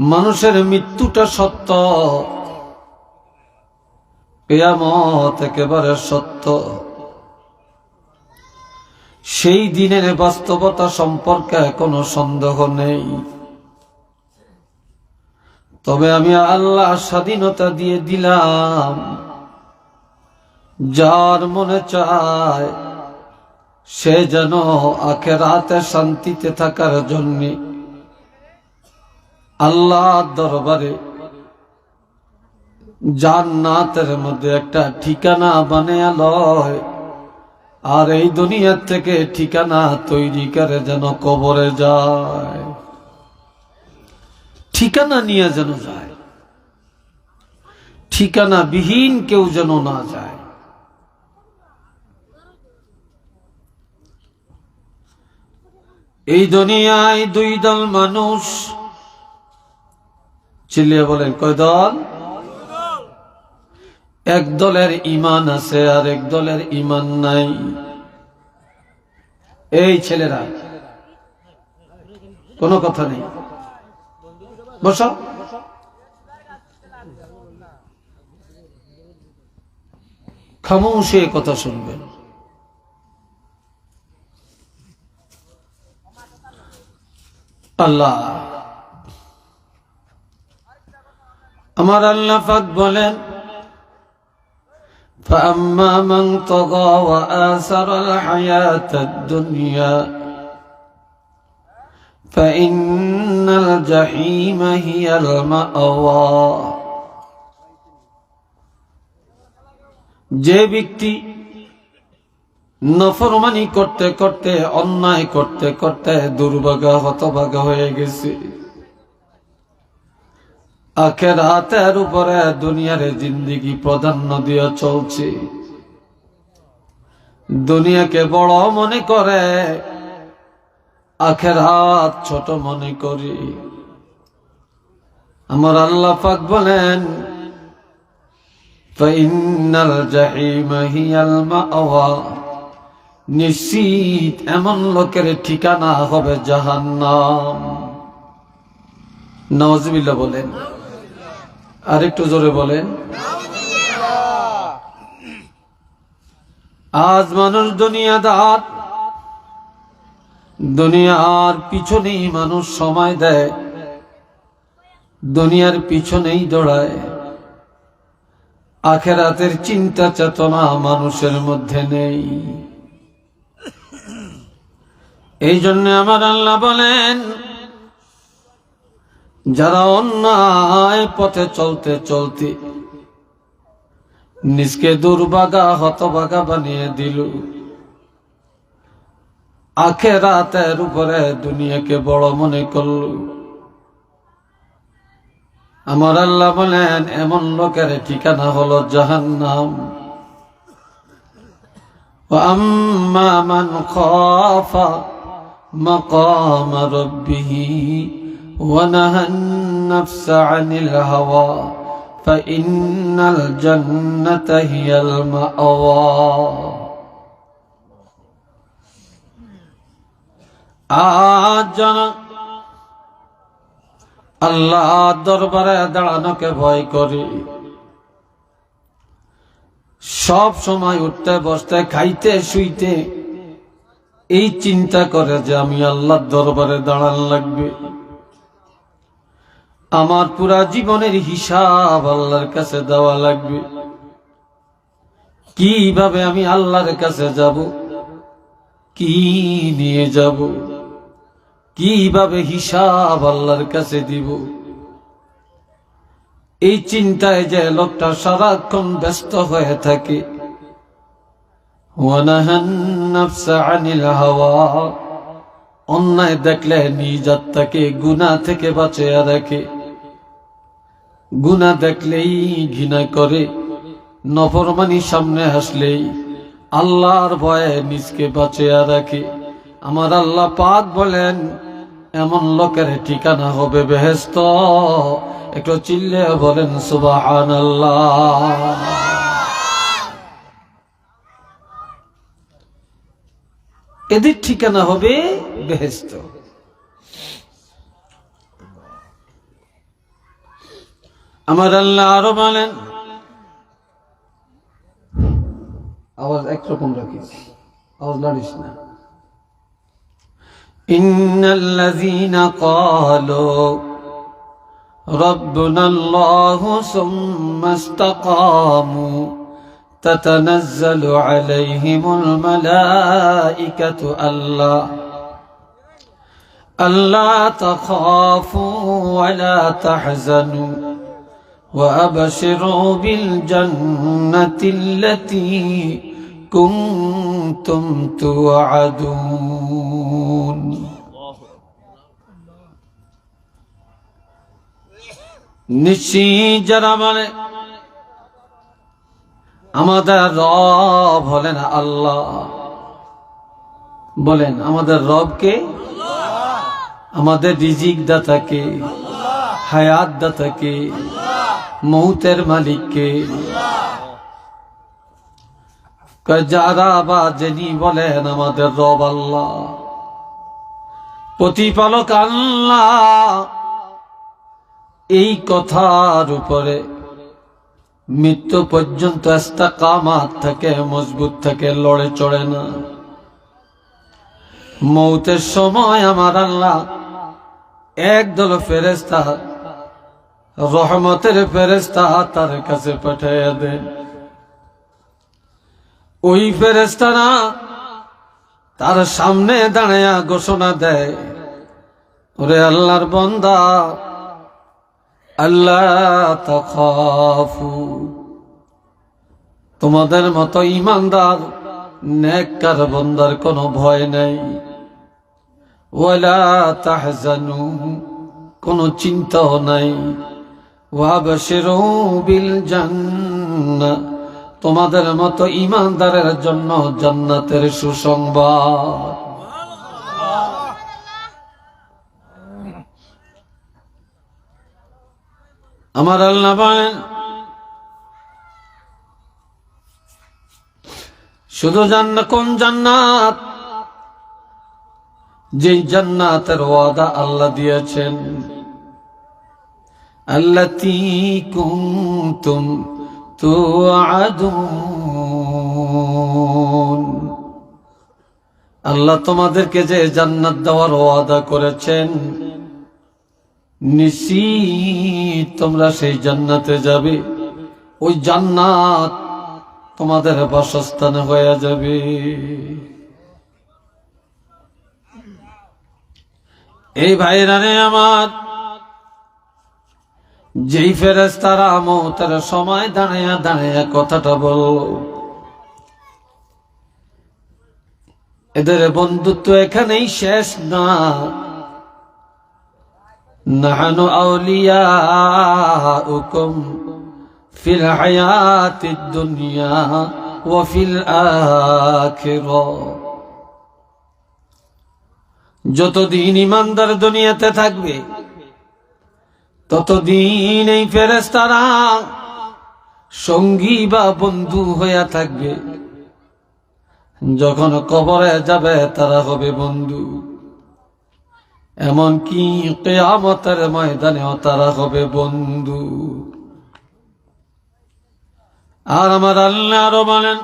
মানুষের মৃত্যুটা সত্য। কেয়ামত একেবারে সত্য। সেই দিনের বাস্তবতা সম্পর্কে কোনো সন্দেহ নেই। তবে আমি আল্লাহ স্বাধীনতা দিয়ে দিলাম। যার মনে চায় সে যেন আখেরাতে শান্তিতে থাকার জন্য আল্লাহ দরবারে জান্নাতের মধ্যে একটা ঠিকানা বানিয়ে লয়। আর এই দুনিয়ার থেকে ঠিকানা তৈরি করে যেন কবরে যায়। ঠিকানা নিয়ে যেন যায়। ঠিকানা বিহীন কেউ যেন না যায়। এই দুনিয়ায় দুই দল মানুষ চিল্লিয়ে বলেন, কয় দল? এক দলের ইমান আছে আর এক দলের ইমান নাই। এই ছেলেরা, কোনো কথা নেই। বস। খামোশে কথা শুনবেন আল্লাহ। আমার আল্লাহ ফাক বলেন فأما من طغى وآثر الحياة الدنيا فإن الجحيم هي المأوى যে ব্যক্তি নফরমানি করতে করতে অন্যায় করতে করতে দুর্ভাগা হতভাগা হয়ে গেছে আখের হাতের উপরে দুনিয়ার জিন্দিগি প্রাধান্য দিয়ে চলছে। দুনিয়াকে বড় মনে করে, আখের হাত ছোট মনে করি। আমার আল্লাহ পাক বলেন নিশ্চিত এমন লোকের ঠিকানা হবে নওয়াজবিল্লাহ বলেন আর একটু জোরে বলেন। আজ মানুষ দুনিয়াদার দুনিয়ার পিছনেই মানুষ সময় দেয়, দুনিয়ার পিছনেই দৌড়ায়। আখেরাতের চিন্তা চেতনা মানুষের মধ্যে নেই। এই জন্য আমার আল্লাহ বলেন যারা অন্যায় পথে চলতে চলতে নিজকে দুর্বাগা হতবাগা বানিয়ে দিল। আখে রাতের উপরে দুনিয়াকে বড় মনে করল। আমার আল্লাহ বলেন, এমন লোকের ঠিকানা হলো জাহান নাম আম্মা মান খফা মকাম রব্বিহী। ونهى النفس عن الهوى فإن الجنة هي المأوى আজ আল্লাহ দরবারে দাঁড়ানোকে ভয় করি সব সময় উঠতে বসতে খাইতে শুইতে এই চিন্তা করে যে আমি আল্লাহর দরবারে দাঁড়ান লাগবে আমার পুরা জীবনের হিসাব আল্লাহর কাছে দেওয়া লাগবে। কীভাবে আমি আল্লাহর কাছে যাব? কি নিয়ে যাব? কীভাবে হিসাব আল্লাহর কাছে দিব? এই চিন্তায় যে লোকটা সারাক্ষণ ব্যস্ত হয়ে থাকে। অন্যায় দেখলে নিজ আত্মাকে গুণা থেকে বাঁচিয়ে রাখে। গুণা দেখলেই ঘৃণা করে, নফরমানি সামনে হাসলেই আল্লাহর ভয়ে নিজকে বাঁচিয়ে রাখে। আমার আল্লাহ পাক বলেন, এমন লোকের ঠিকানা হবে বেহেস্ত একটু চিল্লে বলেন সুবাহান এদের ঠিকানা হবে বেহেস্ত আমার আল্লাহ আরো বলেন আওয়াজ একরকম রাখিস আওয়াজ লাড়িস না إن الذين قالوا ربنا الله ثم استقاموا تتنزل عليهم الملائكة ألا ألا تخافوا ولا تحزنوا وأبشروا بالجنة التي كنتم توعدون নিশ্চিত যারা মানে আমাদের রব হলেন আল্লাহ বলেন আমাদের রবকে আমাদের রিজিক দাতাকে হায়াত দাতাকে মৌতের মালিককে। যারা বা যিনি বলেন আমাদের রব আল্লাহ। প্রতিপালক আল্লাহ এই কথার উপরে মৃত্যু পর্যন্ত কামাত থাকে, মজবুত থাকে লড়ে চড়ে না। মৌতের সময় আমার আল্লাহ একদল ফেরেস্তা রহমতের ফেরেস্তা তার কাছে পাঠাইয়া দেন ওই ফেরেস্তারা তার সামনে দাঁড়াইয়া ঘোষণা দেয়, ওরে আল্লাহর বন্দা আল্লাহ তখাফু। তোমাদের মতো ইমানদার, নেককার বন্দার কোনো ভয় নেই। ওয়ালা তাহজানু, কোনো চিন্তাও নাই। তোমাদের মতো ইমানদারের জন্য জান্নাতের সুসংবাদ। আমার আল্লাহ শুধু জান্নাত, কোন জান্নাত? যে জান্নাতের ওয়াদা আল্লাহ দিয়েছেন। আল্লাতি কুনতুম তুআদুন আল্লাহ তোমাদেরকে যে জান্নাত দেওয়ার ওয়াদা করেছেন, নিশ্চিত তোমরা সেই জান্নাতে যাবে। ওই জান্নাত তোমাদের বাসস্থান হয়ে যাবে। এই ভাইরা রে আমার যেই ফেরেস তারা মৌতের সময় দাঁড়াইয়া দাঁড়াইয়া কথাটা বলল এদের বন্ধুত্ব এখানেই শেষ না। নাহানু আউলিয়া হুকুম ফিল হায়াতি দুনিয়া ও ফিল আখির। যতদিন ইমানদার দুনিয়াতে থাকবে ততদিন এই ফেরেস্তারা সঙ্গী বা বন্ধু হইয়া থাকবে। যখন কবরে যাবে, তারা হবে বন্ধু। এমনকি কেয়ামতের ময়দানেও তারা হবে বন্ধু। আর আমার আল্লাহ আরও বলেন,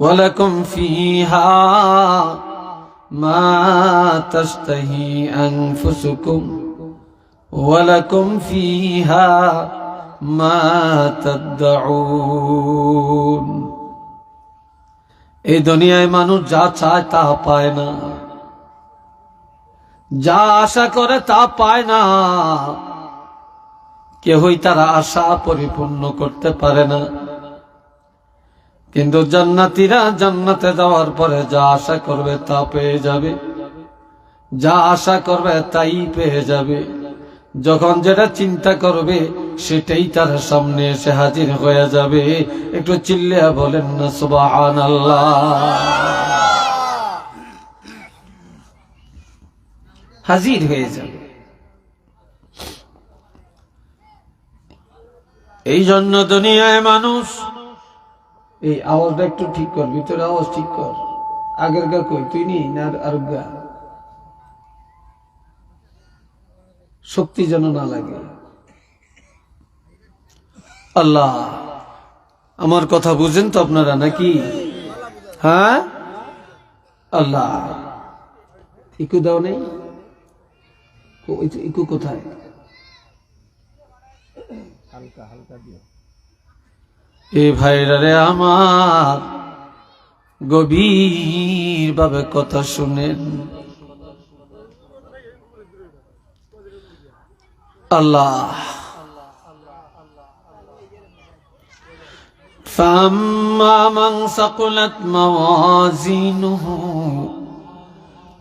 ওয়ালাকুম ফিহা মা তাস্তাহি আনফুসুকুম। ولكم فيها ما تدعون এই দুনিয়ায় মানুষ যা চায় তা পায় না যা আশা করে তা পায় না কেহই তারা আশা পরিপূর্ণ করতে পারে না কিন্তু জান্নাতিরা জান্নাতে যাওয়ার পরে যা আশা করবে তা পেয়ে যাবে যা আশা করবে তাই পেয়ে যাবে যখন যেটা চিন্তা করবে, সেটাই তার সামনে এসে হাজির হয়ে যাবে। একটু চিল্লিয়া বলেন না সুবাহ হাজির হয়ে যাবে। এই জন্য দুনিয়ায় মানুষ, এই আওয়াজটা একটু ঠিক কর, ভিতরে আওয়াজ ঠিক কর। আগের গা কই, তুই নি না আর গা শক্তি যেন না লাগে। আল্লাহ আমার কথা বুঝেন তো আপনারা নাকি? হ্যাঁ? আল্লাহ ইকু দাও নেই? ইকু কোথায়? এ ভাইরা রে আমার গভীর ভাবে কথা শুনেন। আল্লাহ فأما من ثقلت موازينه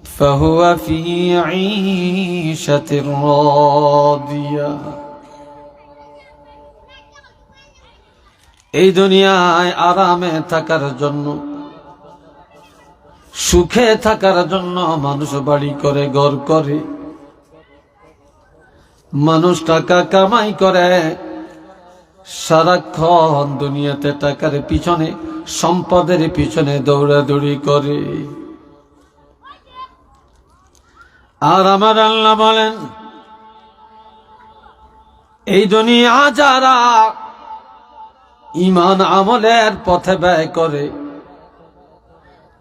فهو في عيشة راضية এই দুনিয়ায় আরামে থাকার জন্য সুখে থাকার জন্য মানুষ বাড়ি করে ঘর করে মানুষ টাকা কামাই করে, সারাক্ষণ দুনিয়াতে টাকার পিছনে, সম্পদের পিছনে দৌড়াদৌড়ি করে। আর আমার আল্লাহ বলেন, এই দুনিয়া যারা ইমান আমলের পথে ব্যয় করে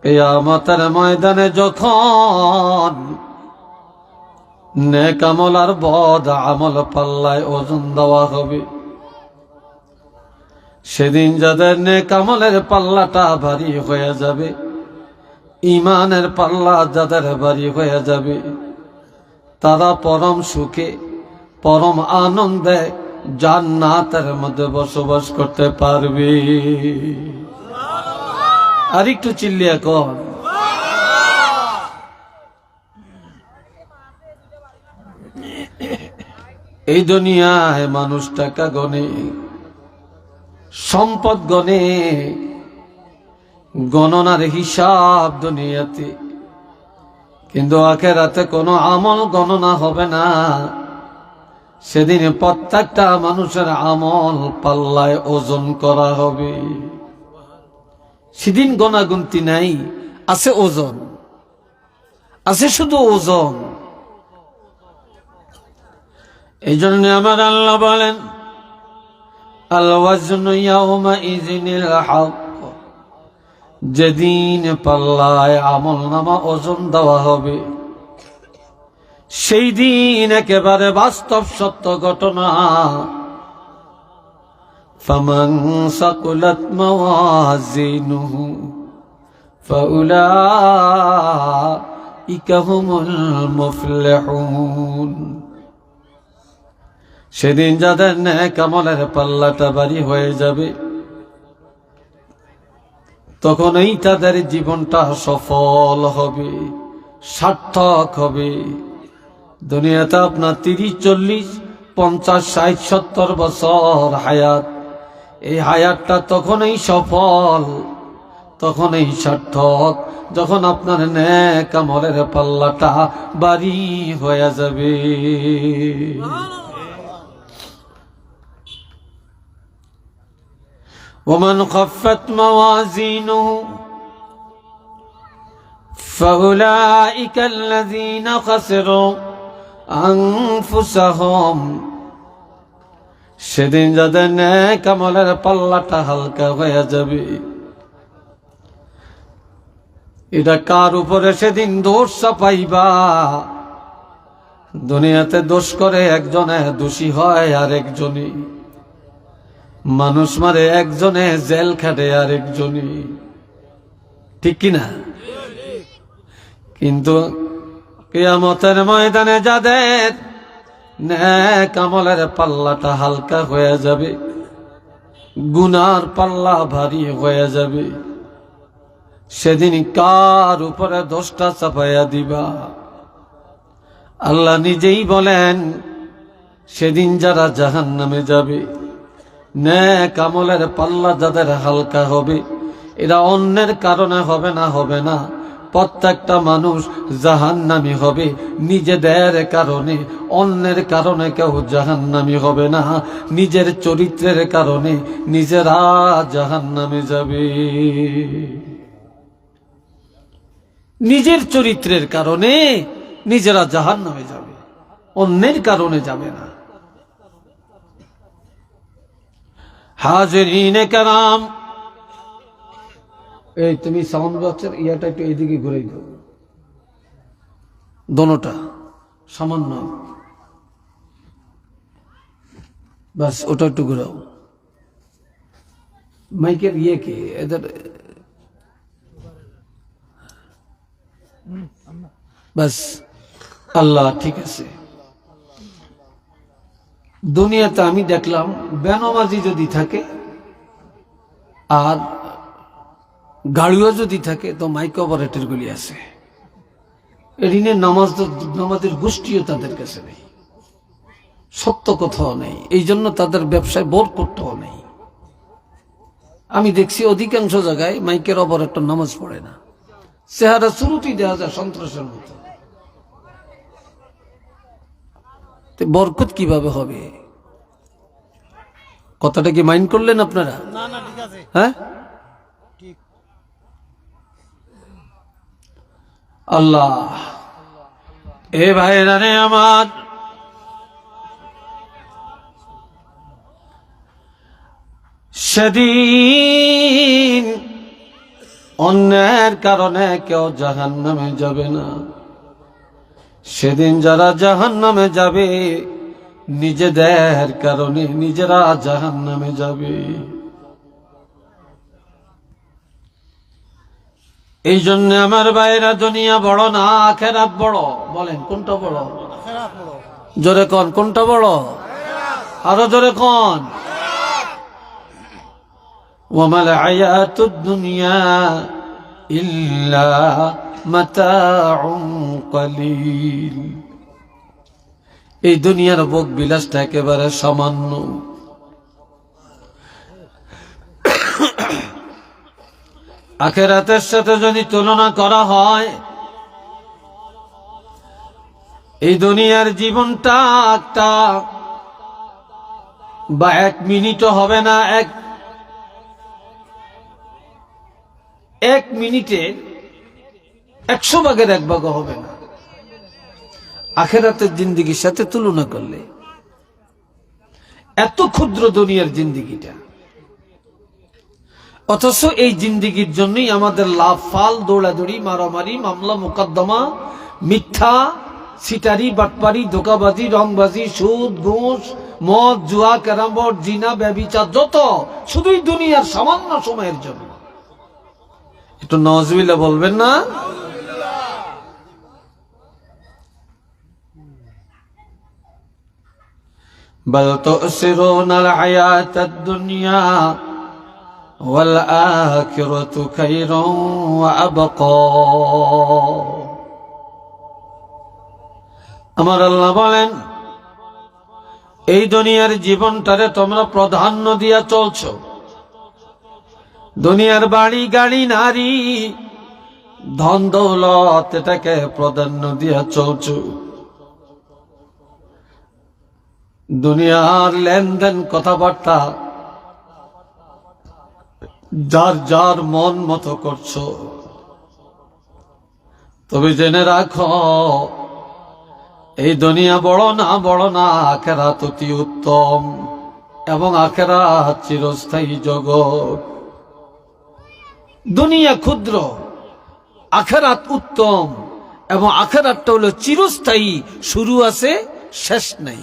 কেয়ামতের ময়দানে যখন নেক আমল আর বদ আমল পাল্লায় ওজন দেওয়া হবে। সেদিন যাদের নেক আমলের পাল্লাটা ভারী হয়ে যাবে ইমানের পাল্লা যাদের ভারী হয়ে যাবে, তারা পরম সুখে, পরম আনন্দে জান্নাতের মধ্যে বসবাস করতে পারবে। আর একটু চিল্লিয়া কর এই দুনিয়ায় মানুষ টাকা গনে, সম্পদ গনে, গণনার হিসাব দুনিয়াতে। কিন্তু আখেরাতে কোনো আমল গণনা হবে না। সেদিন প্রত্যেকটা মানুষের আমল পাল্লায় ওজন করা হবে। সেদিন গণাগুন্তি নাই, আছে ওজন। আছে শুধু ওজন। এই জন্য আমার আল্লাহ বলেন যেদিন পাল্লায় আমল নামা ওজন দেওয়া হবে সেই দিন একেবারে বাস্তব সত্য ঘটনা فمن ثقلت موازينه فأولئك هم المفلحون সেদিন যাদের ন্যাক আমলের পাল্লাটা বাড়ি হয়ে যাবে, তখনই তাদের জীবনটা সফল হবে, সার্থক হবে। দুনিয়াতে আপনার তিরিশ, চল্লিশ, পঞ্চাশ, ষাট, সত্তর বছর হায়াত, এই হায়াতটা তখনই সফল, তখনই সার্থক, যখন আপনার ন্যাক আমলের পাল্লাটা বাড়ি হয়ে যাবে। ومن خفت موازينه فأولئك الذين خسروا أنفسهم সেদিন যাদের ন্যাক আমলের পাল্লাটা হালকা হয়ে যাবে এটা কার উপরে সেদিন দোষ চাপাইবা দুনিয়াতে দোষ করে একজনে দোষী হয় আর একজনই মানুষ মারে একজনে, জেল খাটে আর একজনই ঠিক কিনা কিন্তু কেয়ামতের ময়দানে যাদের ন্যাক আমলের পাল্লাটা হালকা হয়ে যাবে, গুনার পাল্লা ভারী হয়ে যাবে, সেদিন কার উপরে দোষটা চাপাইয়া দিবা? আল্লাহ নিজেই বলেন, সেদিন যারা জাহান নামে যাবে ন্যাক আমলের পাল্লা যাদের হালকা হবে, এরা অন্যের কারণে হবে না হবে না। প্রত্যেকটা মানুষ জাহান্নামি হবে, নিজেদের কারণে, অন্যের কারণে কেউ জাহান্নামি হবে না। নিজের চরিত্রের কারণে নিজেরা জাহান্নামে যাবে। নিজের চরিত্রের কারণে নিজেরা জাহান্নামে যাবে, অন্যের কারণে যাবে না। হাজরিনে কারাম। এই তুমি সাউন্ড বক্সের ইয়াটা একটু এইদিকে ঘুরে দাও। দোনোটা সামান্য। বাস, ওটা একটু ঘুরাও। মাইকের ইয়ে কি? এদের বাস, আল্লাহ, ঠিক আছে। দুনিয়াতে আমি দেখলাম বেনমাজি যদি থাকে আর গাড়িও যদি থাকে, তো মাইক অপারেটর গুলি আছে। ঋণের নামাজ নামাজের গোষ্ঠীও তাদের কাছে নেই। সত্য কথাও নেই। এই জন্য তাদের ব্যবসায় বোর করতেও নেই। আমি দেখছি অধিকাংশ জায়গায় মাইকের অপারেটর নামাজ পড়ে না। চেহারা শুরুতেই দেওয়া যায় সন্ত্রাসের মতো। তো বরকত কীভাবে হবে? কথাটা কি মাইন্ড করলেন আপনারা? হ্যাঁ? আল্লাহ। এ ভাইরা রে আমার। সেদিন অন্যের কারণে কেউ জাহান নামে যাবে না। সেদিন যারা জাহান নামে যাবে, নিজেদের কারণে নিজেরা জাহান নামে যাবে। এই জন্য আমার বাইরা দুনিয়া বড় না, আখেরাত বড়। বলেন, কোনটা বড়? জোরে কন, কোনটা বড়? আরও জোরে কন? ওমাল আয়াতুদ দুনিয়া ইল্লা কলিল। এই দুনিয়ার ভোগ বিলাসটা একেবারে সামান্য। আখেরাতের সাথে যদি তুলনা করা হয়, এই দুনিয়ার জীবনটা একটা বা এক মিনিটও হবে না, এক এক মিনিটে একশো ভাগের এক ভাগও হবে না। আখেরাতের জিন্দিগির সাথে তুলনা করলে। এত ক্ষুদ্র দুনিয়ার জিন্দিগিটা। অথচ এই জিন্দিগির জন্যই আমাদের লাভ, ফাল, দৌড়াদৌড়ি, মারামারি, মামলা, মোকদ্দমা, মিথ্যা সিটারি বাটপারি, ধোকাবাজি, রংবাজি, সুদ, ঘুষ, মদ, জুয়া, ক্যারামবোর্ড, জিনা, ব্যবিচার, যত। শুধুই দুনিয়ার সামান্য সময়ের জন্য। একটু নজবিল্লা বলবেন না? بل تؤثرون الحياة الدنيا والآخرة خير وأبقى আমার আল্লাহ বলেন এই দুনিয়ার জীবনটারে তোমরা প্রাধান্য দিয়া চলছ দুনিয়ার বাড়ি গাড়ি নারী ধন দৌলত এটাকে প্রাধান্য দিয়া চলছ দুনিয়ার লেনদেন, কথাবার্তা, যার যার মন মতো করছ। তবে জেনে রাখো, এই দুনিয়া বড় না বড় না আখেরাত অতি উত্তম এবং আখেরাত চিরস্থায়ী জগৎ। দুনিয়া ক্ষুদ্র, আখেরাত উত্তম এবং আখেরাতটা হলো চিরস্থায়ী, শুরু আছে, শেষ নাই।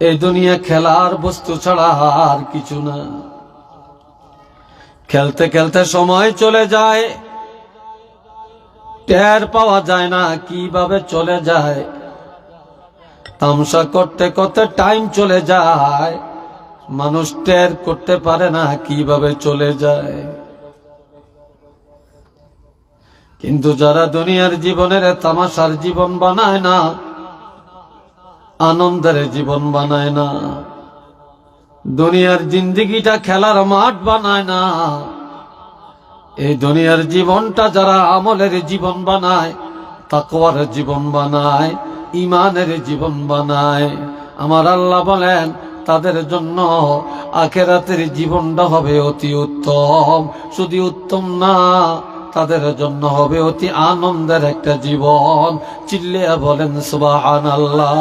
এই দুনিয়া খেলার বস্তু ছাড়া আর কিছু না। খেলতে খেলতে সময় চলে যায়, টের পাওয়া যায় না কীভাবে চলে যায়। তামসা করতে করতে টাইম চলে যায়, মানুষ টের করতে পারে না কীভাবে চলে যায়। কিন্তু যারা দুনিয়ার জীবনের তামাশার জীবন বানায় না আনন্দের জীবন বানায় না। দুনিয়ার জিন্দিগিটা খেলার মাঠ বানায় না। এই দুনিয়ার জীবনটা যারা আমলের জীবন বানায়, তাকওয়ার জীবন বানায় ইমানের জীবন বানায়। আমার আল্লাহ বলেন, তাদের জন্য আখেরাতের জীবনটা হবে অতি উত্তম। শুধু উত্তম না তাদের জন্য হবে অতি আনন্দের একটা জীবন। চিল্লিয়া বলেন সুবাহান আল্লাহ